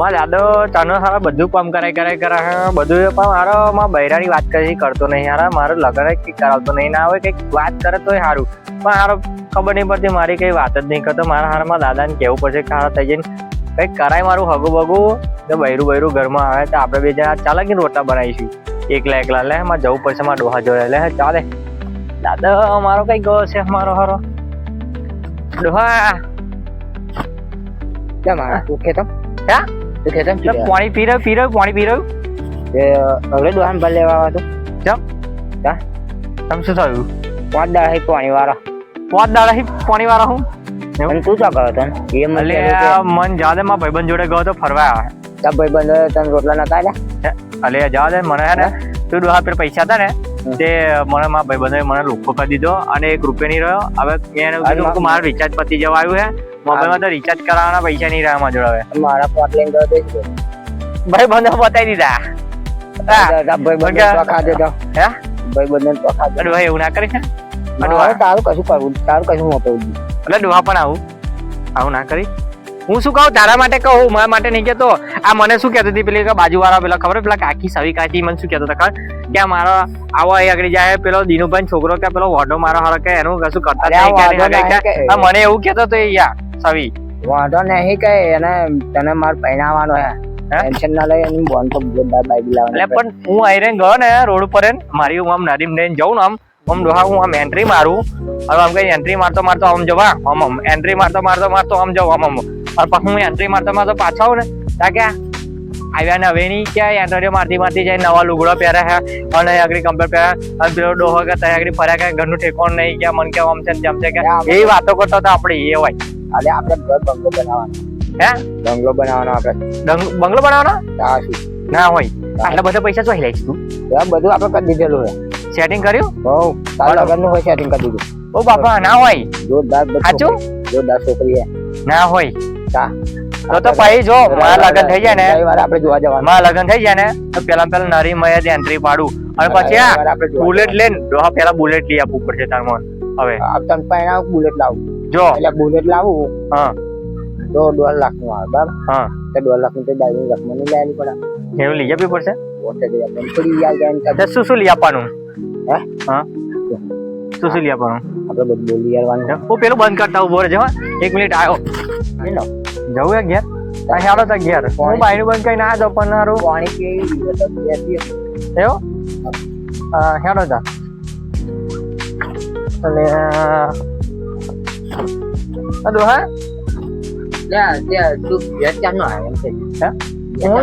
મારા દાદો તને સારા બધું કામ કરાય કરાય કરે બધું પણ મારો માં બૈરાની વાત કરી કરતો નહીં હારા મારું લગન કંઈક કરાવતો નહીં ના હોય કંઈક વાત કરે તોય સારું પણ હારો ખબર નહીં પડતી મારી કઈ વાત જ નહીં કરતો મારા હારમાં દાદાને કહેવું પડશે કે હારા થઈ જઈને કંઈક કરાય મારું હગું બગું ને બૈરું બૈરું ઘરમાં આવે તો આપણે બે જણા ચાલે કે રોટલા બનાવીશું. એકલા એકલા લે મારે જવું પડશે મારા ડોહા જોડે લે ચાલે. દાદા મારો કઈ ગયો છે મારો હારો. ડોહા. કેમ આ ઓકે તો હે? તું ખેતમ પાણી પી રહ્યો પી રહ્યો પાણી પી રહ્યો? એ હવે દોહાન પર લેવા આવ્યો તો. તમ શું થયું? પાંચ દાડા હે પાણી વાળા પાંચ દાડા પાણી વાળા હું? અને તું તને? એ મને અલે કહેલું કે મન જા દે ભાઈબંધ જોડે ગયો તો ફરવા તારા ભાઈબંધો તને રોટલા નતા આલ્યા અલે જા દે મને હે ને તું ડોહા પેલા પૈસા હતા ને તે મને મારા ભાઈબંધોએ મને લુખો કરી દીધો અને એક રૂપિયા નહીં રહ્યો. હવે મેં કીધું કે રિચાર્જ પતી જવા આવ્યું હે. મોબાઈલમાં તો રિચાર્જ કરાવવાના પૈસા નહીં રહ્યા મારા જોડે મારા પોટ લઈને ગયો તો. જ ભાઈબંધો બતાવી દીધા. ભાઈ તારા ભાઈબંધો દે તો. હે? ભાઈબંધો તો ખાધે દે. ભાઈ એવું ના કરે છે? તારું કશું કરવું તારું કશું મોકલવું એટલે ડોહા પણ આવું. આવું ના કરી. હું શું કહું? તારા માટે કહું મારા માટે નહીં કહેતો. આ મને શું કહેતો હતી? પેલી બાજુ વાળા પેલા ખબર પેલા કાકી સવી કાકી મને શું કહેતો હતા? ખબર? કે મારો આવો અહીં આગળ જાય પેલો દીનુભાઈ છોકરો કે પેલો વોડો મારો હારો કે એનું કશું કરતા મને એવું કહેતો હતો યાર. સવી વાંધો નહીં કે એને તને માર પહેણાવાનો હે? ટેન્શન ના લઈ અને બોન તો બાઈક એટલે પણ હું આયરન ગયો ને રોડ ઉપર મારી હું આમ નરીમ લઈને જઉં ને આમ આમ ડોહા હું આમ એન્ટ્રી મારું. હવે આમ કઈ એન્ટ્રી મારતો મારતો આમ જવા આમ આમ એન્ટ્રી મારતો મારતો મારતો આમ જવા આમ આમ. અને પછી હું એન્ટ્રી મારતો મારતો પાછો આવું ને કે આવ્યા ને હવે નહીં ક્યાં એન્ટ્રીઓ મારતી મારતી જાય નવા લુગડો પહેરે હે અને આગળ કમ્પેર પહેરે અને પેલો ડોહો કે ત્યાં આગળ ફર્યા કે ઘરનું ઠેકોણ નહીં ક્યાં મન કે આમ છે જમશે કે એ વાતો કરતો હતો આપણે એ હોય. અરે આપણે ઘર બંગલો બનાવવાનો. હે? બંગલો બનાવવાનો આપણે. બંગલો બનાવવાનો? હા શું? ના હોય. આટલા બધા પૈસા ચોઈ લઈશ તું? બધું આપણે કરી દીધેલું હોય સેટિંગ કર્યું? હો તારા લગનનું હોય સેટિંગ કરી દીધું. ઓ બાપા ના હોય. જોરદાર સાચું? જોરદાર છોકરી ના હોય. કા તો તો પછી જો મારા લગ્ન થઈ જાય ને. આપણે જોવા જવાનું. મારા લગ્ન થઈ જાય ને તો પેલા પેલા નરી મય જ એન્ટ્રી પાડું. અને પછી આ બુલેટ લઈને હા પેલા બુલેટ લઈ આપવું પડશે તાર મન હવે. જવાનું. પાણી તને બુલેટ લાવું. જો. એટલે બુલેટ લાવું? હા. તો દોઢ લાખનું આવે બરાબર? હા. તો દોઢ લાખની બાઈકની રકમ નહીં લેવી પડે એવું લઈ જવી પડશે? શું શું લઈ આપવાનું? હે? હા. શું શું લઈ આપવાનું? આપણે બધું બોલી યારવાનું હું પેલું બંધ કરતા ઊભો રહેજો એક મિનિટ આવ્યો જવું હે ઘેર? આ હેડો તા ઘેર. હું બાયનું બંધ કઈ ના દો પણ હારું. પાણી પીવી એવો? હેડો તા. અને આ ડોહા ત્યાં ત્યાં તું ઘેર ચાલનો આવે એમ છે હે?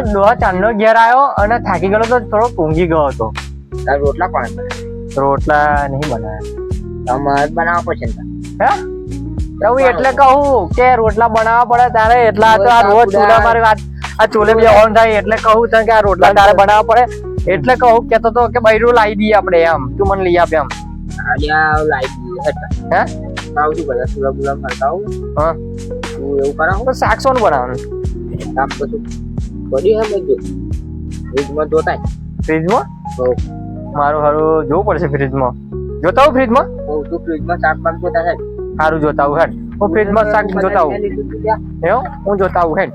ડોહા ચાંદનો ઘેર આવ્યો અને થાકી ગયો તો થોડો ઊંઘી ગયો હતો રોટલા કોણ? રોટલા નહીં બનાવ્યા તમારે બનાવવા પડશે. હે હું એટલે કહું કે રોટલા બનાવવા પડે તારે એટલા તો આ રોજ ચૂલા મારી વાત આ ચૂલે બી ઓન થાય એટલે કહું તને કે આ રોટલા તારે બનાવવા પડે એટલે કહું કેતો તો કે બૈરું લાવી દઈએ આપણે એમ તું મને લઈ આપ એમ લાવી દઈએ હે આવું છું બધા સુલા બુલા ફરતા આવું. હા. તું એવું કરાવું. તો શાક શું બનાવવાનું? કામ કશું બધું હે બધું. ફ્રીજમાં જોતા જ. ફ્રીજમાં? હો. મારું સારું જોવું પડશે ફ્રીજમાં. જોતા હું ફ્રીજમાં? હો, તું ફ્રીજમાં શાક બાક જોતા છે? સારું જોતા હું હેડ. હું ફ્રીજમાં શાક જોતા હું એવું? હું જોતા હું હેડ.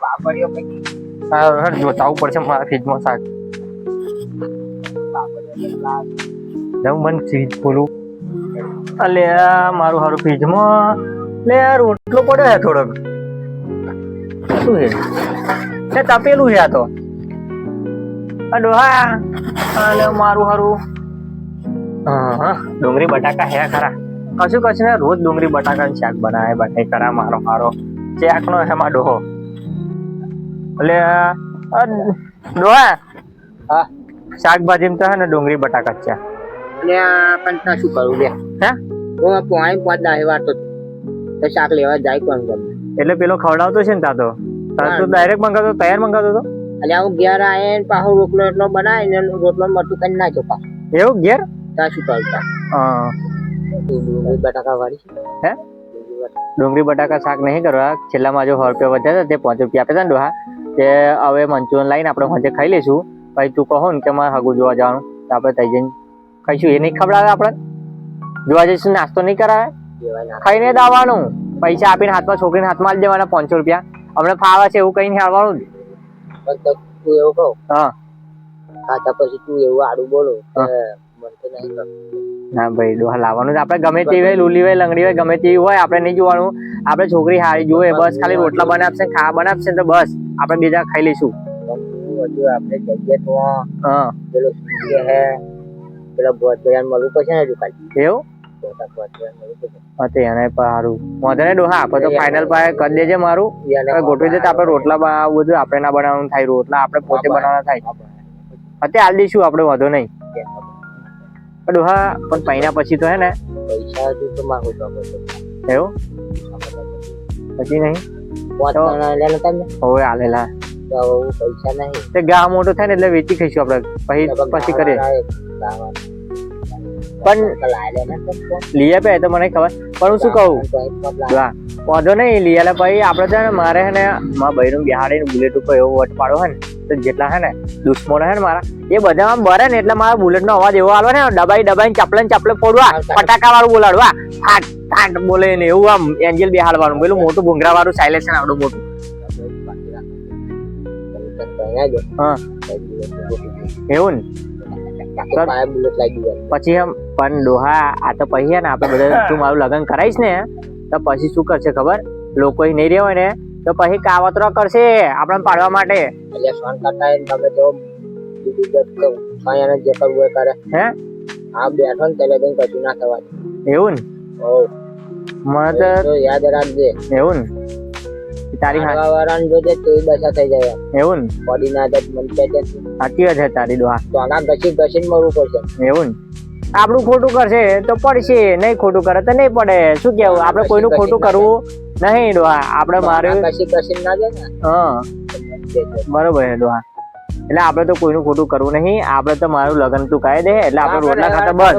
પાપડીઓ પૈકી સારું હેડ જોતા આવું પડશે મારા ફ્રીજમાં શાક. પાપડીઓ લાલ. મને ફ્રીજ અલે મારું સારું ફ્રીજમાં લે રોટલો પડ્યો છે થોડોક. શું છે એ તપેલું છે આ તો. આ ડોહા અલે મારું સારું હા હા. ડુંગળી બટાકા હે ખરા. કશું કશું ને રોજ ડુંગળી બટાકાનું શાક બનાવે બનાવી કરા મારો મારો શાકનો હેમાં ડોહો એટલે ડોહા. હા. શાકભાજીમાં તો હે ને ડુંગળી બટાકા છે. પણ ત્યાં શું કરું લે? હા? હું પોઈન્ટ પાંચ દાહે વાળતો તો શાક લેવા જાય કોણ ગમે? એટલે પેલો ખવડાવતો છે ને તા તો તા તો હા. ડાયરેક્ટ મંગાવતો તૈયાર મંગાવતો તો? એટલે હું ઘેર આવીને પાછો રોટલો એટલો બનાવીને રોટલો મરતું કરી નાખ્યો પાછો. એવું? ઘેર? ત્યાં શું કરતા હા. ડુંગળી બટાકા વાળી. હે? ડુંગળી બટાકા શાક નહીં કરવા છેલ્લામાં જો સો રૂપિયા વધ્યા હતા તે પાંચ રૂપિયા આપે છે ને ડોહા. તે હવે મંચુરિયન લાવીને આપણે સાંજે ખાઈ લઈશું. પછી તું કહો ને કે મારે હગું જોવા જવાનું. આપણે થઈ જઈને ખાઈશું એ નહીં ખવડાવે આપણે? જોવા જઈશું નાસ્તો નહીં કરાવે? ખાઈને દાવાનું. પૈસા આપીને હાથમાં છોકરીને હાથમાં જ દેવાના પાંચસો રૂપિયા. અમને ફાવે છે એવું કઈ હાલવાનું તો તું એવું કહો? હા. ખાતા પછી તું એવું આડું બોલો કે મને તો નહીં ગમતું. ના ભાઈ ડોહા લાવવાનું જ. આપણે ગમે તેવી હોય લુલી હોય લંગડી હોય ગમે તેવી હોય આપણે નહીં જોવાનું. આપણે છોકરી હારી જોવે બસ ખાલી રોટલા બનાવશે ખાવા બનાવશે તો બસ આપણે બીજા ખાઈ લઈશું. આપણે જઈએ તો હા. પેલો સૂર્ય હે પેલા ભોજપુરિયા મળવું પડશે ને એવું? એને સારું. વાંધો નહીં ડોહા આપણે તો ફાઇનલ પાસે કરી દેજે મારું. ગોઠવી દે આપણે રોટલા બધું આપણે ના બનાવવાનું થાય રોટલા આપણે પોતે બનાવવાના થાય. અત્યારે હાલ દઈશું આપણે વાંધો નહીં. ડોહા પણ પૈના પછી તો હે ને? પૈસા તો માંગુ છું એવું? પછી નહીં? હવે હાલેલા તો પૈસા નહીં. તે ગા મોટો થાય ને એટલે વેચી ખાઈશું આપણે. પછી પછી કરીએ. પણ લાય આપે તો મને ખબર. પણ હું શું કહું? હા વાંધો નહીં આલે. ભાઈ આપણે છે ને મારે છે ને મારા ભાઈનું બિહાડીને બુલેટ ઉપર એવો વટ પાડો હે ને તો જેટલા છે ને દુશ્મનો છે ને મારા એ બધામાં બરે ને એટલે મારા બુલેટનો અવાજ એવો આવે ને દબાઈ દબાઈ ચાપલે ને ચાપલે ફોડવા ફટાકા વાળું બોલાડવા. ફાટ ફાટ બોલે ને એવું આમ એન્જલ બિહાડવાનું પેલું મોટું ભૂંગરા વાળું સાયલેન્સર આવડું મોટું. હા એવું ને પછી એમ પણ ડોહા આ તો પછી હે ને આપણે બધા તું મારું લગ્ન કરાવીશ ને તો પછી શું કરશે ખબર લોકો નહીં રહેવાય ને તો પછી કાવતરો કરશે આપણને પાડવા માટે એટલે ફોન કરતા તમે જો જે કરવું એ કરે હે આ બેઠો ને ત્યારે કઈ કશું ના થવાય એવું ને ઓ મને તો યાદ રાખજે એવું ને તારી હા વાળાને જોજે તો બસા થઈ જાય એવું ને? બોડી ના આદત મન કે છે. સાચી વાત છે તારી ડોહા તો આના ઘસી ઘસીને મરવું પડશે. એવું ને? આપણું ખોટું કરશે તો પડશે નહીં ખોટું કરે તો નહીં પડે. શું કેવું આપણે કોઈનું ખોટું કરવું નહીં ડોહા આપણે મારે ઘસી ઘસીને ના જાય ને? હા. બરોબર છે ડોહા એટલે આપણે તો કોઈનું ખોટું કરવું નહીં. આપણે તો મારું લગ્ન તું કહી દે. એટલે આપણે રોટલા ખાતા બંધ.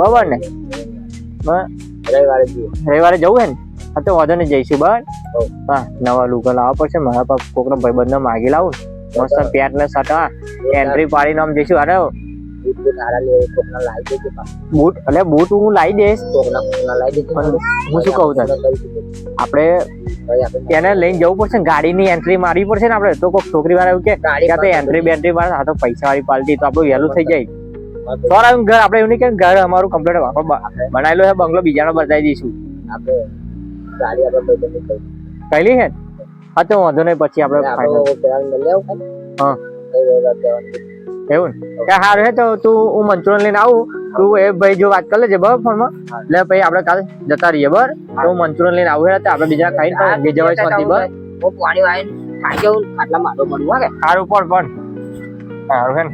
બરાબર ને? રવિવારે રવિવારે જવું હે ને? હા તો વાંધો નહીં જઈશું બરાબર હા નવા લુગા લાવવા પડશે. મારા પાસે કોકનો ભાઈબંધને માગી લાવું. મસ્ત પેટ ને સટા એન્ટ્રી પાડીને આમ જઈશું અરે બૂટ એટલે બૂટ હું લાવી દઈશ. પણ હું શું કહું તને? આપણે એને લઈને જવું પડશે ને ગાડીની એન્ટ્રી મારવી પડશે ને આપણે? તો કોઈક છોકરી વાળા એવું કે ત્યાં તો એન્ટ્રી બેન્ટ્રી મારે આ તો પૈસા વાળી પાલટી તો આપણું વહેલું થઈ જાય. સોર ઘર આપણે એવું નહીં કે ઘર અમારું કમ્પ્લીટ બનાવેલો છે બંગલો બીજાનો બતાવી દઈશું. આપણે ગાડી આપણે ભાઈબંધની કરી. છે ને? હા તો વાંધો નહીં પછી આપણે. હા. જવાનું. એવું કે હારું હે તો તું હું મંચુરિયન લઈને આવું તું એ ભાઈ જો વાત કરી લેજે બરાબર ફોનમાં એટલે પછી આપણે કાલે જતા રહીએ બર તો હું મંચુરિયન લઈને આવું હે આપણે બીજા ખાઈને પણ ઊંઘી જવાય શાંતિ બર હું પાણી વાય ખાઈ જાઉં ને આટલા માટો પડવું હે કે સારું પણ પણ સારું હે ને